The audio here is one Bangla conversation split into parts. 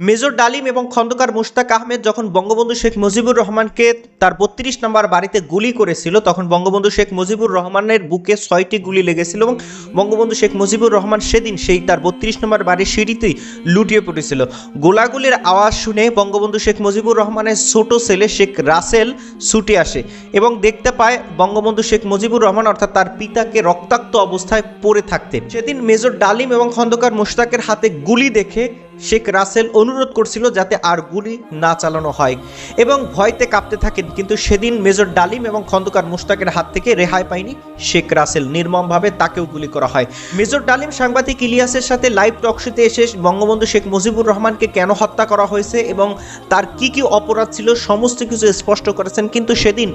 মেজর ডালিম এবং খন্দকার মুশতাক আহমেদ যখন বঙ্গবন্ধু শেখ মুজিবুর রহমানকে তার বত্রিশ নম্বর বাড়িতে গুলি করেছিল, তখন বঙ্গবন্ধু শেখ মুজিবুর রহমানের বুকে ছয়টি গুলি লেগেছিল এবং বঙ্গবন্ধু শেখ মুজিবুর রহমান সেদিন সেই তার বত্রিশ নম্বর বাড়ির সিঁড়িতেই লুটিয়ে পড়েছিল। গোলাগুলির আওয়াজ শুনে বঙ্গবন্ধু শেখ মুজিবুর রহমানের ছোট ছেলে শেখ রাসেল ছুটে আসে এবং দেখতে পায় বঙ্গবন্ধু শেখ মুজিবুর রহমান অর্থাৎ তার পিতাকে রক্তাক্ত অবস্থায় পড়ে থাকতেন। সেদিন মেজর ডালিম এবং খন্দকার মুশতাকের হাতে গুলি দেখে শেখ রাসেল অনুরোধ করছিল যাতে আর গুলি না চালানো হয় এবং ভয়তে কাঁপতে থাকেন, কিন্তু সেদিন মেজর ডালিম এবং খন্দকার মুশতাকের হাত থেকে রেহাই পায়নি শেখ রাসেল। নির্মমভাবে তাকেও গুলি করা হয়। মেজর ডালিম সাংবাদিক ইলিয়াসের সাথে লাইভ টকশোতে এসে বঙ্গবন্ধু শেখ মুজিবুর রহমানকে কেন হত্যা করা হয়েছে এবং তার কি কি অপরাধ ছিল সমস্ত কিছু স্পষ্ট করেছেন, কিন্তু সেদিন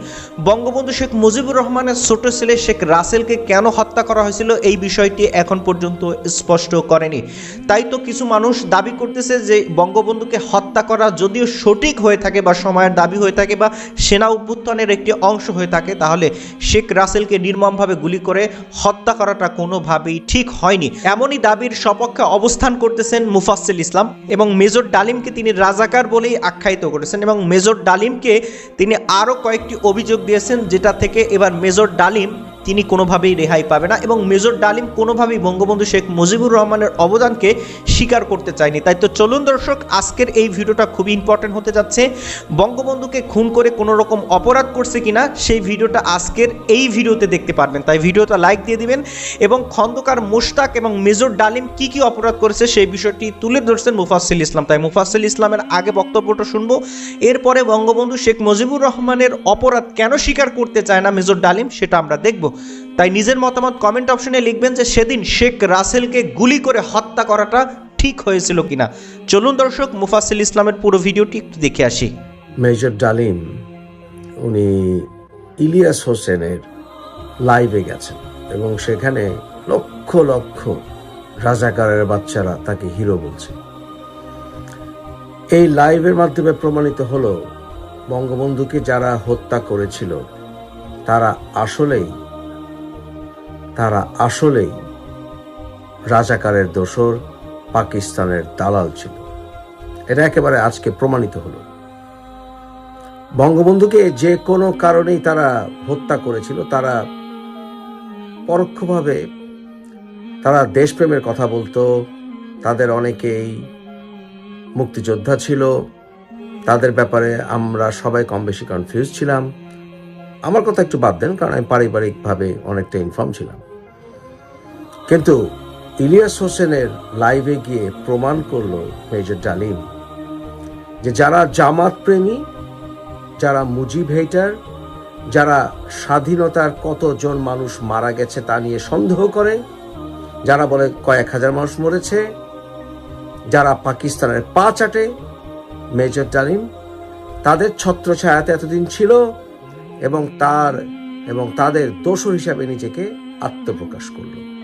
বঙ্গবন্ধু শেখ মুজিবুর রহমানের ছোট ছেলে শেখ রাসেলকে কেন হত্যা করা হয়েছিল এই বিষয়টি এখন পর্যন্ত স্পষ্ট করেনি। তাই তো কিছু মানুষ দাবি করতেছে যে বঙ্গবন্ধুকে হত্যা করা যদিও সঠিক হয়ে থাকে বা সময়ের দাবি হয়ে থাকে বা সেনা অভ্যুত্থানের একটি অংশ হয়ে থাকে, তাহলে শেখ রাসেলকে নির্মমভাবে গুলি করে হত্যা করাটা কোনোভাবেই ঠিক হয়নি। এমনই দাবির সপক্ষে অবস্থান করতেছেন মুফাসিল ইসলাম এবং মেজর ডালিমকে তিনি রাজাকার বলেই আখ্যায়িত করেছেন এবং মেজর ডালিমকে তিনি আরও কয়েকটি অভিযোগ দিয়েছেন, যেটা থেকে এবার মেজর ডালিম তিনি কোনোভাবেই রেহাই পাবে না এবং মেজর ডালিম কোনোভাবেই বঙ্গবন্ধু শেখ মুজিবুর রহমানের অবদানকে স্বীকার করতে চায়নি। তাই তো চলুন দর্শক, আজকের এই ভিডিওটা খুবই ইম্পর্টেন্ট হতে যাচ্ছে। বঙ্গবন্ধুকে খুন করে কোনো রকম অপরাধ করছে কিনা, সেই ভিডিওটা আজকের এই ভিডিওতে দেখতে পারবেন। তাই ভিডিওটা লাইক দিয়ে দিবেন এবং খন্দকার মুশতাক এবং মেজর ডালিম কি কি অপরাধ করেছে সেই বিষয়টি তুলে ধরছেন মুফাসিল ইসলাম। তাই মুফাসিল ইসলামের আগে বক্তব্যটা শুনব। এরপরে বঙ্গবন্ধু শেখ মুজিবুর রহমানের অপরাধ কেন স্বীকার করতে চায় না মেজর ডালিম, সেটা আমরা দেখব। তাই নিজের মতামত কমেন্ট অপশনে লিখবেন যে সেদিন শেখ রাসেলকে গুলি করে হত্যা করাটা ঠিক হয়েছিল কিনা। চলুন দর্শক মুফাসিল ইসলামের পুরো ভিডিওটি একটু দেখে আসি। মেজর ডালিম, উনি ইলিয়াস হোসেনের লাইভে গেছেন এবং সেখানে লক্ষ লক্ষ রাজাকারের বাচ্চারা তাকে হিরো বলছে। এই লাইভের মাধ্যমে প্রমাণিত হলো বঙ্গবন্ধুকে যারা হত্যা করেছিল, তারা আসলেই তারা আসলেই রাজাকারের দোসর, পাকিস্তানের দালাল ছিল। এটা একেবারে আজকে প্রমাণিত হলো। বঙ্গবন্ধুকে যে কোনো কারণেই তারা হত্যা করেছিল, তারা পরোক্ষভাবে তারা দেশপ্রেমের কথা বলতো, তাদের অনেকেই মুক্তিযোদ্ধা ছিল, তাদের ব্যাপারে আমরা সবাই কম বেশি কনফিউজ ছিলাম। আমার কথা একটু বাদ দেন, কারণ আমি পারিবারিকভাবে অনেকটা ইনফর্ম ছিলাম। কিন্তু ইলিয়াস হোসেনের লাইভে গিয়ে প্রমাণ করল মেজর ডালিম যে যারা জামাত প্রেমী, যারা মুজিব হেটার যারা স্বাধীনতার কতজন মানুষ মারা গেছে তা নিয়ে সন্দেহ করে, যারা বলে কয়েক হাজার মানুষ মরেছে, যারা পাকিস্তানের পা চাটে, মেজর ডালিম তাদের ছত্রছায়াতে এতদিন ছিল এবং তার এবং তাদের দোষর হিসাবে নিজেকে আত্মপ্রকাশ করল।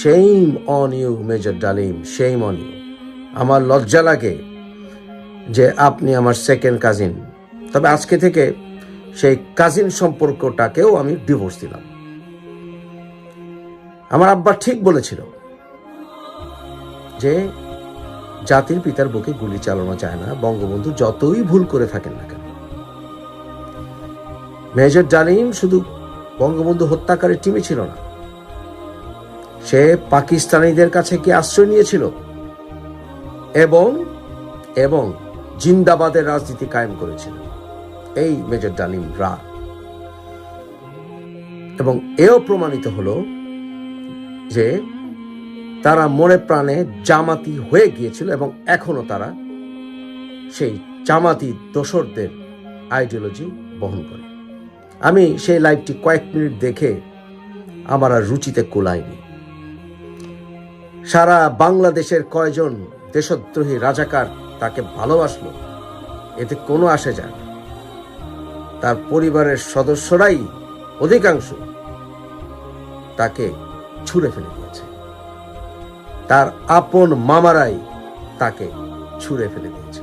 Shame on you major Dalim shame on you আমার লজ্জা লাগে যে আপনি আমার সেকেন্ড কাজিন তবে আজকে থেকে সেই কাজিন সম্পর্কটাকেও আমি ডিভোর্স দিলাম। আমার আব্বা ঠিক বলেছিল যে জাতির পিতার বুকে গুলি চালানো যায় না, বঙ্গবন্ধু যতই ভুল করে থাকেন না কেন। মেজর ডালিম শুধু বঙ্গবন্ধু হত্যাকারীর টিমে ছিল না সে পাকিস্তানিদের কাছে কি আশ্রয় নিয়েছিল? এবং এবং জিন্দাবাদের রাজনীতি কায়েম করেছিল। এই মেজর ডালিম রা। এবং এও প্রমাণিত হলো যে তারা মনে প্রাণে জামাতি হয়ে গিয়েছিল এবং এখনও তারা সেই জামাতি দোসরদের আইডিওলজি বহন করে। আমি সেই লাইভটি কয়েক মিনিট দেখে আমার আর রুচিতে কোলায়নি। সারা বাংলাদেশের কয়জন দেশদ্রোহী রাজাকার তাকে ভালোবাসলো, এতে কোনো আসে যায় তার পরিবারের সদস্যরাই অধিকাংশ তাকে ছুঁড়ে ফেলে দিয়েছে। তার আপন মামারাই তাকে ছুঁড়ে ফেলে দিয়েছে।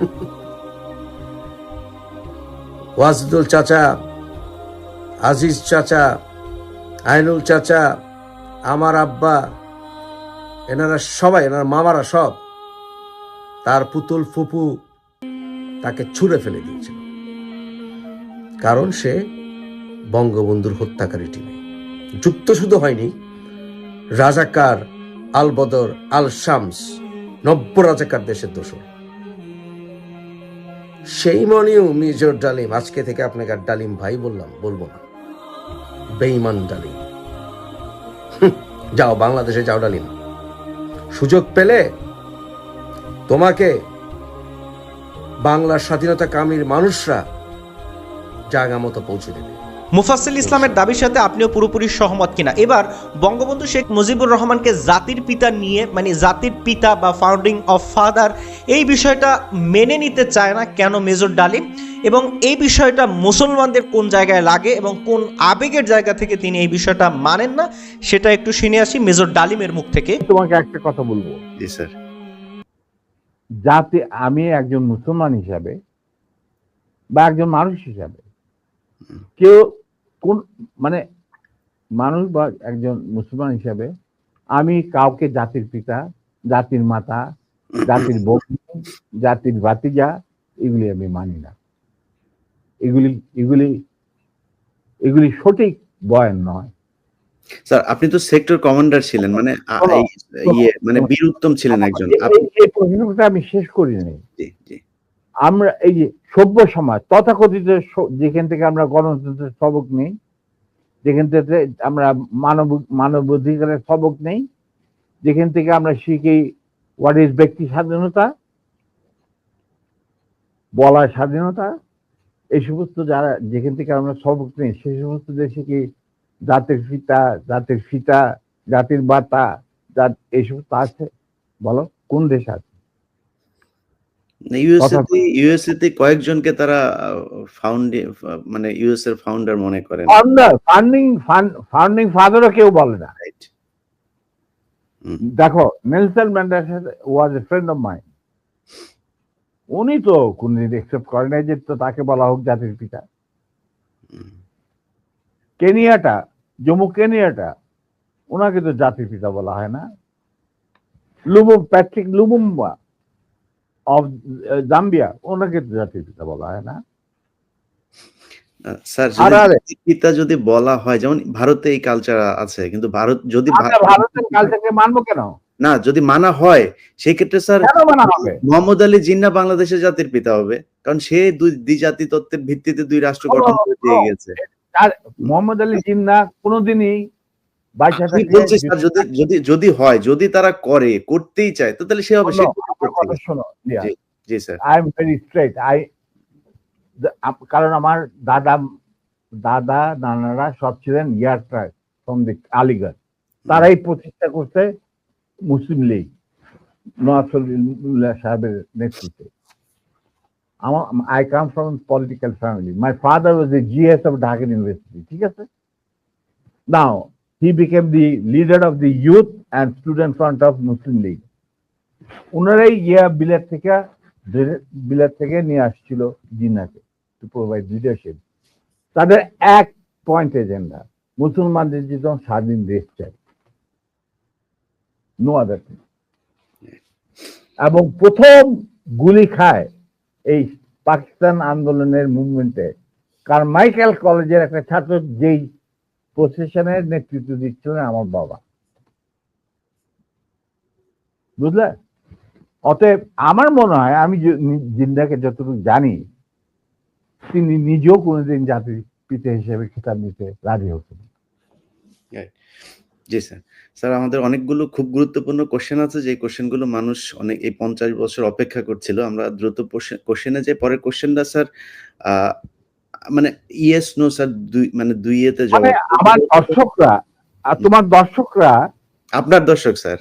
ওয়াজদুল চাচা, আজিজ চাচা, আইনুল চাচা, আমার আব্বা এনারা সবাই, এনার মামারা সব তার পুতুল ফুপু তাকে ছুঁড়ে ফেলে দিয়েছিল। কারণ সে বঙ্গবন্ধুর হত্যাকারী টিমে। যুক্ত শুধু হয়নি, রাজাকার আল বদর আল শামস নব্য রাজাকার দেশের দোষর। সেই মনেও মেজর ডালিম, আজকে থেকে আপনাকে আর ডালিম ভাই বললাম, বলব না। বেইমান ডালিম। যাও, বাংলাদেশে যাও ডালিম। সুযোগ পেলে তোমাকে বাংলার স্বাধীনতা কামীর মানুষরা জায়গা মতো পৌঁছে দেবে। মুফাসিল ইসলামের দাবির সাথে আপনিও পুরোপুরি সহমত কিনা? এবার বঙ্গবন্ধু শেখ মুজিবুর রহমানকে জাতির পিতা নিয়ে মানে জাতির পিতা বা ফাউন্ডিং অফ ফাদার এই বিষয়টা মেনে নিতে চায় না কেন মেজর ডালিম? এবং এই বিষয়টা মুসলমানদের কোন জায়গায় লাগে এবং কোন আবেগের জায়গা থেকে তিনি এই বিষয়টা মানেন না সেটা একটু শুনে আসি মেজর ডালিমের মুখ থেকে। তোমাকে একটা কথা বলব। জি স্যার। যাতে আমি একজন মুসলমান হিসাবে বা একজন মানুষ হিসাবে কেউ কোন মানে মানুষ বা একজন মুসলমান হিসাবে আমি কাউকে জাতির পিতা জাতির মাতা জাতির বন্ধু জাতির ভাতিজা এগুলি আমি মানি না। এগুলি এগুলি এগুলি সঠিক বয়ান নয়। স্যার আপনি তো সেক্টর কমান্ডার ছিলেন মানে ইয়ে মানে বীরুত্তম ছিলেন একজন। এই- প্রশ্নটা আমি শেষ করিনি। আমরা এই যে সভ্য সমাজ তথাকথিত যেখান থেকে আমরা গণতন্ত্রের সবক নেই যেখান থেকে আমরা মানব মানবাধিকারের সবক নেই যেখান থেকে আমরা শিখি হোয়াট ইজ ব্যক্তি স্বাধীনতা বলার স্বাধীনতা এই সমস্ত যারা যেখান থেকে আমরা সবক নেই সেই সমস্ত দেশে কি জাতের ফিতা জাতের ফিতা জাতির বাতা জাত এই সমস্ত আছে? বলো কোন দেশ আছে? ইউএসএ তে কয়েকজনকে তারা ফাউন্ডে মানে ইউএস এর ফাউন্ডার মনে করেন। ফান্ডিং ফাউন্ডিং ফাদারও কেউ বলে না। রাইট দেখো Nelson Mandela was a friend of mind উনি তো কোনদিন একসেপ্ট করে নাই যে তাকে বলা হোক জাতির পিতা। কেনিয়াটা জম্মু কেনিয়াটা ওনাকে তো জাতির পিতা বলা হয় না। Lubum Patrick Lubumba of Zambia ওনাকে তো জাতির পিতা বলা হয় না। স্যার পিতা যদি বলা হয় যেমন ভারতে এই কালচার আছে কিন্তু ভারত যদি ভারতের কালচারকে মানবো কেন? না যদি মানা হয় সেই ক্ষেত্রে স্যার মোহাম্মদ আলী জিন্না বাংলাদেশের জাতির পিতা হবে। কারণ সে দুই দ্বিজাতি তত্ত্বের ভিত্তিতে দুই রাষ্ট্র গঠন করে দিয়ে গেছে। আর মোহাম্মদ আলী জিন্না কোনোদিনই যদি হয় যদি তারা করে করতেই চায় তো তাহলে সে হবে সে করতে গেছে। শোনো জি। জি sir. I am very straight I কারণ আমার দাদা দাদা নানারা সব ছিলেন ইয়ারটা ফ্রম দি আলিগড় তারাই প্রতিষ্ঠা করতে মুসলিম লীগ সাহেবের নেতৃত্বে। আমার I come from political family my father was a GS of Dhaka University ঠিক আছে? Now he became the leader of the youth and student front of Muslim League ওনারাই ইয়া বিলেট থেকে বিলেট থেকে নিয়ে আসছিল জিন্নাকে টু প্রোভাইড লিডারশিপ তাদের এক পয়েন্ট এজেন্ডা মুসলমানদের যেন স্বাধীন দেশ চাই। নো আদার থিং এবং প্রথম গুলি খায় এই পাকিস্তান আন্দোলনের মুভমেন্টে। কারণ মাইকেল কলেজের একটা ছাত্র যেই প্রসেশনের নেতৃত্ব দিচ্ছিলেন আমার বাবা। বুঝলে? অতএব আমার মনে হয়, আমি জিন্দাকে যতটুকু জানি, তিনি নিজেও কোনোদিন জাতির পিতা হিসেবে খেতাব নিতে রাজি হতেন জি স্যার স্যার আমাদের অনেকগুলো খুব গুরুত্বপূর্ণ কোশ্চেন আছে যে কোশ্চেনগুলো মানুষ অনেক এই পঞ্চাশ বছর অপেক্ষা করছিল। আমরা দ্রুত কোশ্চেনে যে পরের কোশ্চেনটা স্যার মানে ইয়েস নো স্যার দুই মানে দুই ইয়েতে মানে জবাব আমার দর্শকরা আর তোমার দর্শকরা আপনার দর্শক স্যার।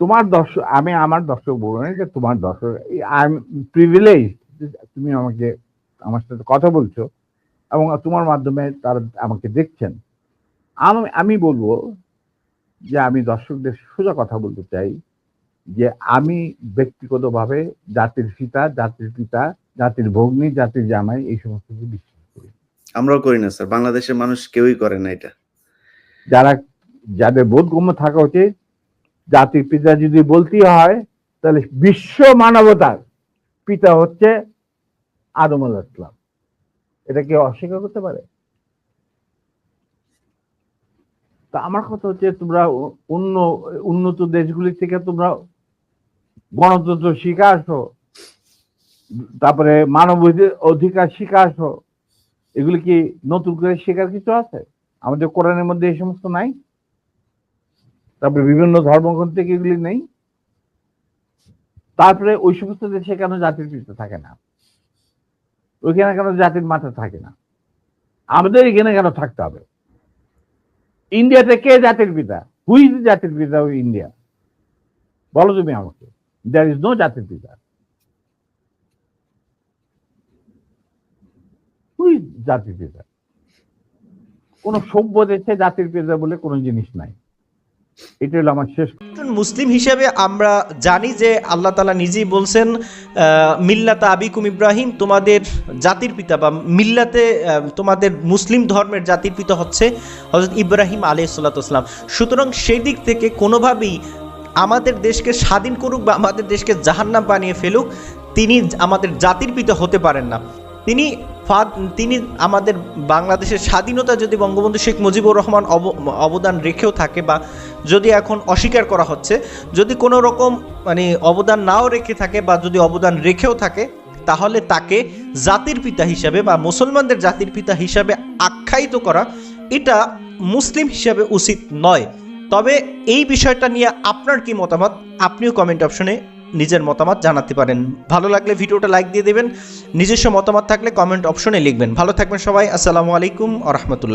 তোমার দর্শক আমি আমার দর্শক বলব না যে তোমার দর্শক আই এম প্রিভিলেজ তুমি আমাকে আমার সাথে কথা বলছো এবং তোমার মাধ্যমে তারা আমাকে দেখছেন। আমি আমি বলব যে আমি দর্শকদের সোজা কথা বলতে চাই যে আমি ব্যক্তিগতভাবে জাতির পিতা জাতির পিতা জাতির ভগ্নী জাতির জামাই এই সমস্ত কিছু বিশ্বাস করি। আমরাও করি না স্যার। বাংলাদেশের মানুষ কেউই করে না এটা। যারা যাদের বোধগম্য থাকা উচিত জাতির পিতা যদি বলতেই হয় তাহলে বিশ্ব মানবতার পিতা হচ্ছে আদম আল ইসলাম এটা কেউ অস্বীকার করতে পারে? তা আমার কথা হচ্ছে তোমরা অন্য, উন্নত দেশগুলি থেকে তোমরা গণতন্ত্র শিখে আসো। তারপরে মানব অধি- অধিকার শিখে আসো। এগুলি কি নতুন করে শেখার কিছু আছে? আমাদের কোরআনের মধ্যে এই সমস্ত নাই? তারপরে বিভিন্ন ধর্মগ্রন্থ থেকে এগুলি নেই? তারপরে ওই সমস্ত দেশে কেন জাতির পিতা থাকে না? ওইখানে কেন জাতির মাথা থাকে না? আমাদের এখানে কেন থাকতে হবে? ইন্ডিয়াতে কে জাতির পিতা? হুইজ ইজ জাতির পিতা ওই ইন্ডিয়া বলো তুমি আমাকে। দেয়ার ইজ নো জাতির পিতা। হুইজ জাতির পিতা? কোন সভ্য দেশে জাতির পিতা বলে কোনো জিনিস নাই। এটা হলো আমার শেষ মুসলিম হিসেবে আমরা জানি যে আল্লাহ তালা নিজেই বলছেন মিল্লাতা আবিকুম ইব্রাহিম তোমাদের জাতির পিতা বা মিল্লাতে তোমাদের মুসলিম ধর্মের জাতির পিতা হচ্ছে হজরত ইব্রাহিম আলী সাল্লাতাম সুতরাং সেই দিক থেকে কোনোভাবেই আমাদের দেশকে স্বাধীন করুক বা আমাদের দেশকে জাহান্নাম বানিয়ে ফেলুক, তিনি আমাদের জাতির পিতা হতে পারেন না। তিনি ফাদ- তিনি আমাদের বাংলাদেশের স্বাধীনতা যদি বঙ্গবন্ধু শেখ মুজিবুর রহমান অব- অবদান রেখেও থাকে বা যদি এখন অস্বীকার করা হচ্ছে, যদি কোনো রকম মানে অবদান নাও রেখে থাকে বা যদি অবদান রেখেও থাকে, তাহলে তাকে জাতির পিতা হিসাবে বা মুসলমানদের জাতির পিতা হিসাবে আখ্যায়িত করা এটা মুসলিম হিসাবে উচিত নয়। তবে এই বিষয়টা নিয়ে আপনার কি মতামত? আপনিও কমেন্ট অপশনে নিজের মতামত জানাতে পারেন। ভালো লাগলে ভিডিওটা লাইক দিয়ে দেবেন। নিজস্ব মতামত থাকলে কমেন্ট অপশনে লিখবেন। ভালো থাকবেন সবাই। আসসালামু আলাইকুম আ রহমতুল্লাহ।